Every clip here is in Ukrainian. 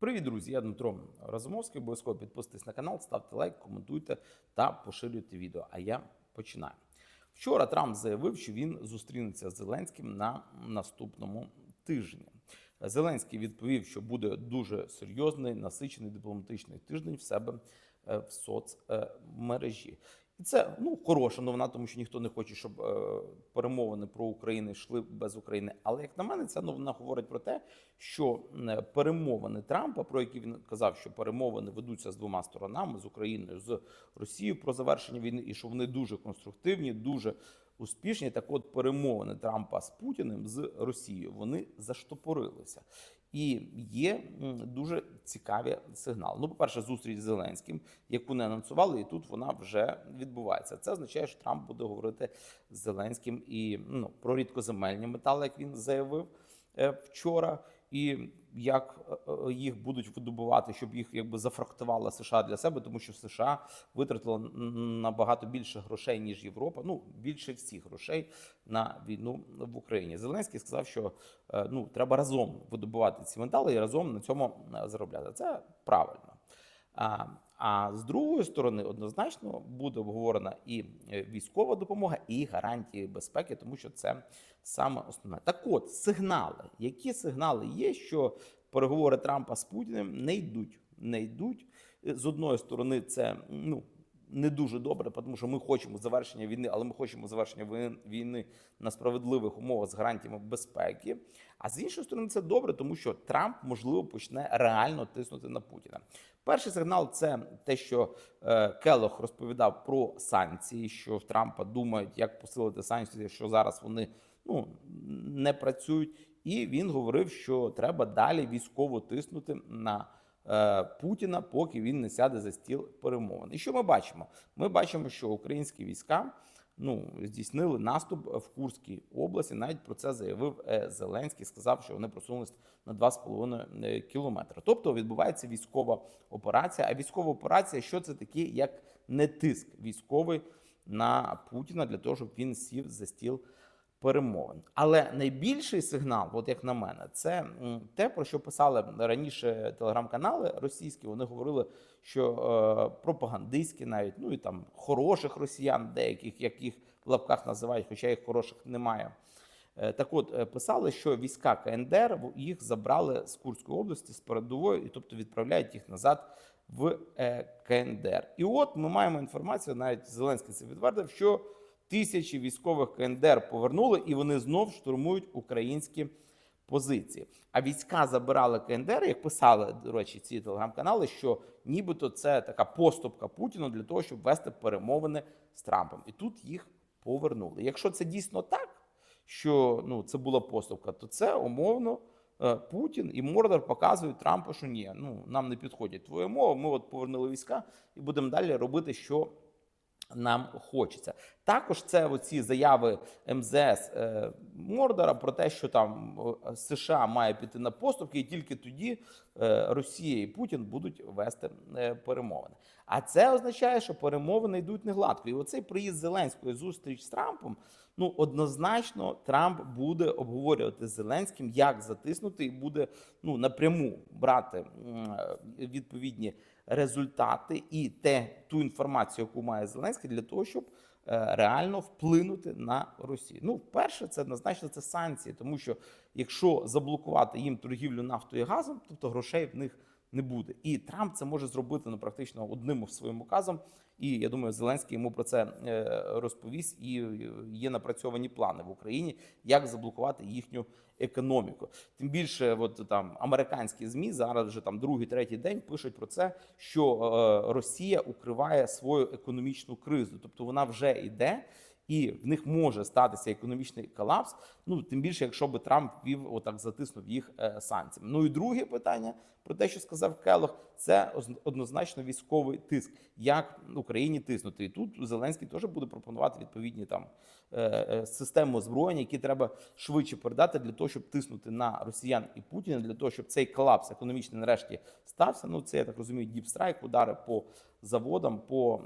Привіт, друзі! Я Дмитро Разумовський. Обов'язково підписуйтесь на канал, ставте лайк, коментуйте та поширюйте відео. А я починаю. Вчора Трамп заявив, що він зустрінеться з Зеленським на наступному тижні. Зеленський відповів, що буде дуже серйозний, насичений дипломатичний тиждень в себе е, в соцмережі. І це ну хороша новина, тому що ніхто не хоче, щоб е, перемовини про Україну йшли без України. Але як на мене, ця новина говорить про те, що перемовини Трампа, про які він казав, що перемовини ведуться з двома сторонами з Україною з Росією про завершення війни, і що вони дуже конструктивні, дуже успішні. Так, от перемовини Трампа з Путіним з Росією вони заштопорилися. І є дуже цікаві сигнали. Ну, по-перше, зустріч з Зеленським, яку не анонсували, і тут вона вже відбувається. Це означає, що Трамп буде говорити з Зеленським і ну, про рідкоземельні метали, як він заявив е, вчора, і як е, е, їх будуть видобувати, щоб їх якби зафрактувала США для себе, тому що США витратила набагато більше грошей ніж Європа. Ну більше всіх грошей на війну в Україні. Зеленський сказав, що е, ну треба разом видобувати ці метали і разом на цьому заробляти. Це правильно. А, з другої сторони, однозначно буде обговорена і е, військова допомога, і гарантії безпеки, тому що це саме основне. Так от сигнали, які сигнали є, що переговори Трампа з Путіним не йдуть, не йдуть. Е, З одної сторони, це ну. Не дуже добре, тому що ми хочемо завершення війни, але ми хочемо завершення війни- на справедливих умовах з гарантіями безпеки. А з іншої сторони, це добре, тому що Трамп можливо почне реально тиснути на Путіна. Перший сигнал це те, що е, Келох розповідав про санкції, що в Трампа думають, як посилити санкції, що зараз вони ну не працюють. І він говорив, що треба далі військово тиснути на Путіна, поки він не сяде за стіл перемовин. І що ми бачимо? Ми бачимо, що українські війська ну здійснили наступ в Курській області. Навіть про це заявив е, Зеленський. Сказав, що вони просунулись на 2,5 кілометри. Тобто відбувається військова операція. А військова операція, що це таке, як не тиск військовий на Путіна для того, щоб він сів за стіл перемовин. Але найбільший сигнал, от як на мене, це те, про що писали раніше телеграм-канали російські. Вони говорили, що е, пропагандистські, навіть ну і там хороших росіян, деяких яких в лапках називають, хоча їх хороших немає. Е, Так от е, писали, що війська КНДР їх забрали з Курської області з передової, і тобто відправляють їх назад в е, КНДР. І от ми маємо інформацію, навіть Зеленський це відвердив, що тисячі військових КНДР повернули, і вони знов штурмують українські позиції. А війська забирали КНДР, як писали, до речі, ці телеграм-канали, що нібито це така поступка Путіну для того, щоб вести перемовини з Трампом. І тут їх повернули. Якщо це дійсно так, що ну це була поступка, то це умовно. е, Путін і Мордор показують Трампу, що ні, ну нам не підходять твої мови. Ми от повернули війська і будемо далі робити, що нам хочеться. Також це оці заяви МЗС е, Мордора про те, що там е, США має піти на поступки, і тільки тоді е, Росія і Путін будуть вести перемовини. А це означає, що перемовини йдуть не гладко. І оцей приїзд Зеленського зустріч з Трампом. Ну однозначно Трамп буде обговорювати з Зеленським, як затиснути, і буде ну напряму брати відповідні результати і те ту інформацію, яку має Зеленський, для того, щоб е, реально вплинути на Росію. Ну, перше, це однозначно це санкції, тому що якщо заблокувати їм торгівлю нафтою і газом, тобто грошей в них не буде. І Трамп це може зробити ну, практично одним своїм указом. І я думаю, Зеленський йому про це е, розповість. І е, є напрацьовані плани в Україні, як заблокувати їхню економіку. Тим більше, от там американські змі зараз вже там другий, третій день пишуть про це, що е, Росія укриває свою економічну кризу, тобто вона вже йде. І в них може статися економічний колапс. Ну тим більше, якщо би Трамп вів отак затиснув їх е, санкціями. Ну і друге питання про те, що сказав Келох, це оз- однозначно військовий тиск, як Україні тиснути. І тут Зеленський теж буде пропонувати відповідні там е, е, системи озброєння, які треба швидше передати для того, щоб тиснути на росіян і Путіна, для того, щоб цей колапс економічний нарешті стався. Ну це я так розумію, діпстрайк, удари по заводам, по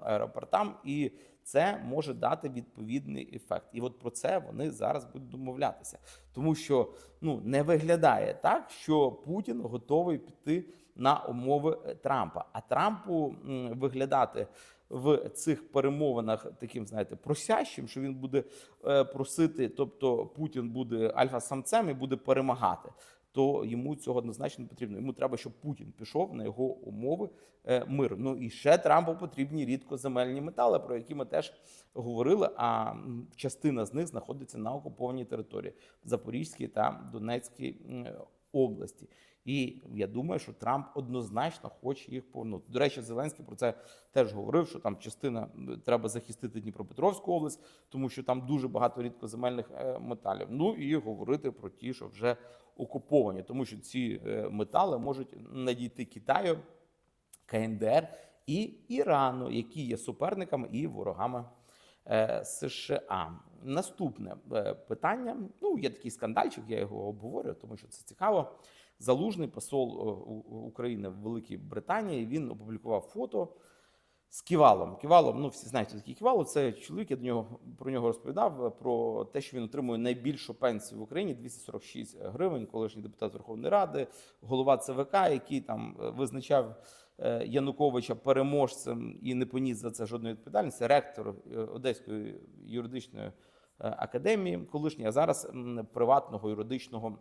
аеропортам і це може дати відповідний ефект. І от про це вони зараз будуть домовлятися, тому що ну не виглядає так, що Путін готовий піти на умови е, Трампа. А Трампу виглядати в цих перемовинах таким, знаєте, просящим, що він буде е, просити, тобто Путін буде альфа-самцем і буде перемагати. То йому цього однозначно не потрібно. Йому треба, щоб Путін пішов на його умови е, миру. Ну і ще Трампу потрібні рідкоземельні метали, про які ми теж говорили. А частина з них знаходиться на окупованій території Запорізькій та Донецькій області. І я думаю, що Трамп однозначно хоче їх повернути. До речі, Зеленський про це теж говорив, що там частина треба захистити Дніпропетровську область, тому що там дуже багато рідкоземельних е, металів. Ну і говорити про ті, що вже окуповані, тому що ці е, метали можуть надійти Китаю, КНДР і Ірану, які є суперниками і ворогами е, США. Наступне е, питання. Ну, є такий скандальчик, я його обговорюю, тому що це цікаво. Залужний посол України в Великій Британії він опублікував фото з Ківалом. Ківалом, ну всі знають, хто такий Ківалов. Це чоловік, я до нього про нього розповідав е, про те, що він отримує найбільшу пенсію в Україні 246 гривень, колишній депутат Верховної Ради, голова ЦВК, який там е, визначав е, Януковича переможцем і не поніс за це жодної відповідальності. Ректор Одеської юридичної академії, колишній, а зараз приватного юридичного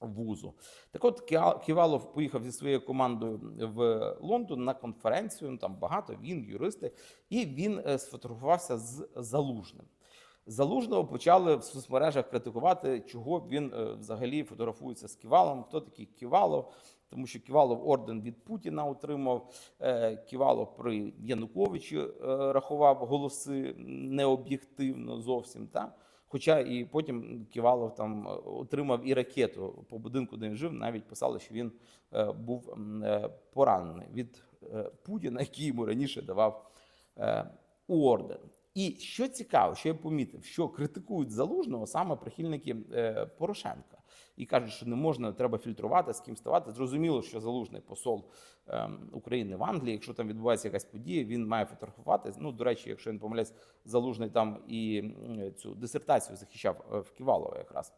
вузу. Так от Ківалов поїхав зі своєю командою в Лондон на конференцію. Ну там багато він, юристи, і він е, сфотографувався з залужним. Залужного почали в соцмережах критикувати, чого він е, взагалі фотографується з Ківалом. Хто такий Ківалов? Тому що Ківалов орден від Путіна отримав. е, Ківалов при Януковичі рахував голоси необ'єктивно зовсім. Та? Хоча і потім Ківалов там е, отримав і ракету по будинку, де він жив. Навіть писали, що він е, був е, поранений від Путіна, який йому раніше давав орден. І що цікаво, що я помітив, що критикують залужного саме прихильники Порошенка і кажуть, що не можна, треба фільтрувати з ким ставати. Зрозуміло, що залужний посол ем, України в Англії, якщо там відбувається якась подія, він має фотографувати. Ну, до речі, якщо я не помиляюсь, залужний там і цю дисертацію захищав е, в Ківалова якраз.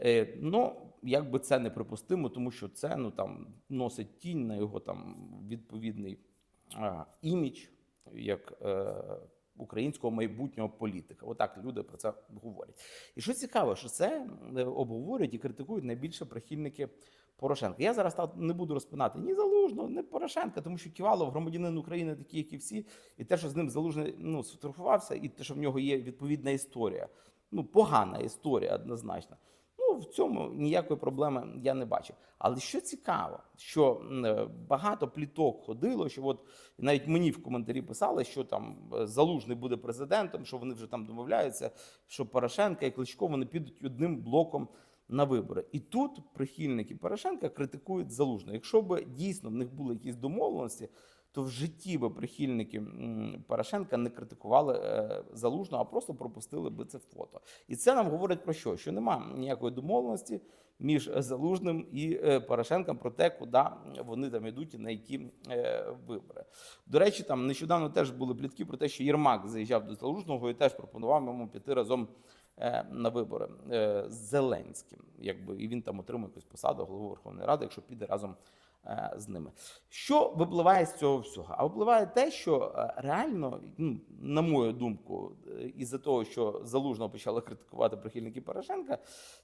Е, Ну, якби це неприпустимо, тому що це ну там носить тінь на його там відповідний а, імідж як е, українського майбутнього політика. Отак люди про це говорять. І що цікаво, що це е, обговорюють і критикують найбільше прихильники Порошенка. Я зараз не буду розпинати ні залужного, ні Порошенка, тому що Ківалов громадянин України, такий, як і всі, і те, що з ним залужний ну, сфотографувався, і те, що в нього є відповідна історія. Ну, погана історія однозначно. В цьому ніякої проблеми я не бачу. Але що цікаво, що е, багато пліток ходило, що от навіть мені в коментарі писали, що там е, залужний буде президентом, що вони вже там домовляються, що Порошенка і Кличко вони підуть одним блоком на вибори. І тут прихильники Порошенка критикують залужного. Якщо б дійсно в них були якісь домовленості, то в житті би прихильники Порошенка не критикували е, залужного, а просто пропустили би це фото. І це нам говорить про що? Що нема ніякої домовленості між залужним і е, Порошенком про те, куди вони там йдуть і на які е, вибори. До речі, там нещодавно теж були плітки про те, що Єрмак заїжджав до залужного і теж пропонував йому піти разом. На вибори з Зеленським, якби і він там отримує якусь посаду голови Верховної Ради, якщо піде разом з ними. Що випливає з цього всього? А випливає те, що е, реально, ну, на мою думку, е, із-за того, що залужного почали критикувати прихильники Порошенка,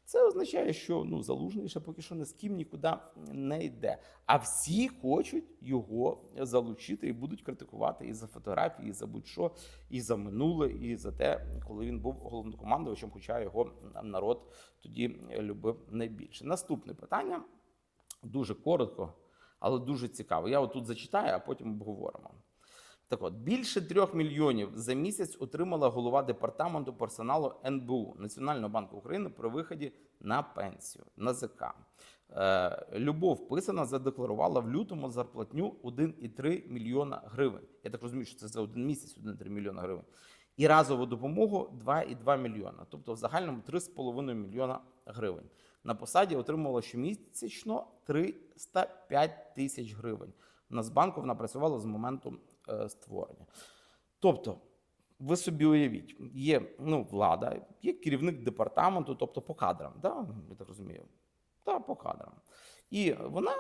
це означає, що ну залужний ще поки що ні з ким нікуди не йде. А всі хочуть його залучити і будуть критикувати і за фотографії, і за будь-що, і за минуле, і за те, коли він був головнокомандувачем, хоча його народ тоді любив найбільше. Наступне питання дуже коротко, але дуже цікаво. Я отут зачитаю, а потім обговоримо. Так от, більше трьох мільйонів за місяць отримала голова департаменту персоналу НБУ Національного банку України при виході на пенсію НАЗК. Е, Любов Писана задекларувала в лютому зарплатню 1,3 мільйона гривень. Я так розумію, що це за один місяць 1,3 мільйона гривень. І разову допомогу 2,2 мільйона, тобто в загальному 3,5 мільйона гривень. На посаді отримувала щомісячно 305 тисяч гривень. Нацбанку вона працювала з моменту е, створення. Тобто ви собі уявіть, є ну, влада, є керівник департаменту, тобто по кадрам, да? я так розумію. Та по кадрам. І вона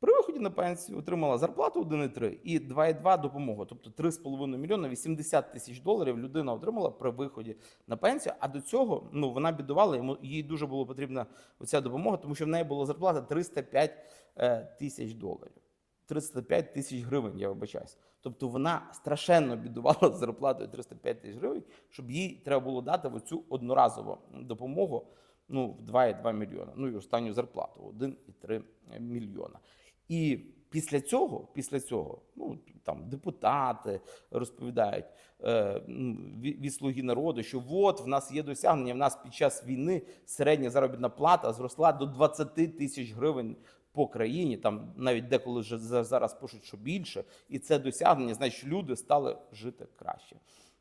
при виході на пенсію отримала зарплату 1,3 і 2,2 допомогу. Тобто 3,5 мільйона 80 тисяч доларів людина отримала при виході на пенсію. А до цього ну, вона бідувала, йому їй дуже було потрібна оця допомога, тому що в неї була зарплата 305 е, тисяч доларів. 305 тисяч гривень, я вибачаюсь. Тобто вона страшенно бідувала з зарплатою 305 тисяч гривень, щоб їй треба було дати оцю одноразову допомогу ну, в 2,2 мільйона. Ну і останню зарплату 1,3 мільйона. І після цього, після цього, ну там депутати розповідають е, ну, від, слуги народу, що от в нас є досягнення. В нас під час війни середня заробітна плата зросла до 20 тисяч гривень по країні. Там навіть деколи вже за- зараз пишуть, що більше, і це досягнення, значить, люди стали жити краще.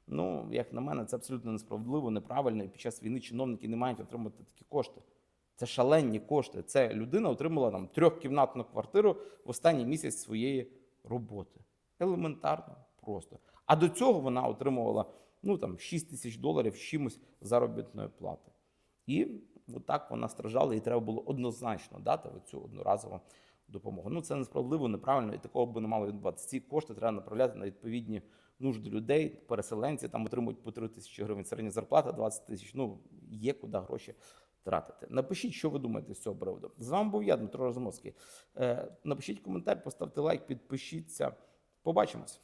Ну, як на мене, це абсолютно несправедливо, неправильно. І під час війни чиновники не мають отримати такі кошти. Це шалені кошти. Це людина отримала там трьохкімнатну квартиру в останній місяць своєї роботи. Елементарно, просто. А до цього вона отримувала ну там 6 тисяч доларів чимось заробітної плати. І отак вона страждала, і треба було однозначно дати цю одноразову допомогу. Ну це несправедливо, неправильно, і такого би не мало відбуватися. Ці кошти треба направляти на відповідні нужди людей, переселенці там отримують по 3 тисячі гривень, середня зарплата 20 тисяч. Ну є куди гроші тратити. Напишіть, що ви думаєте з цього приводу. З вами був я, Дмитро Розумовський. Е, Напишіть коментар, поставте лайк, підпишіться. Побачимось.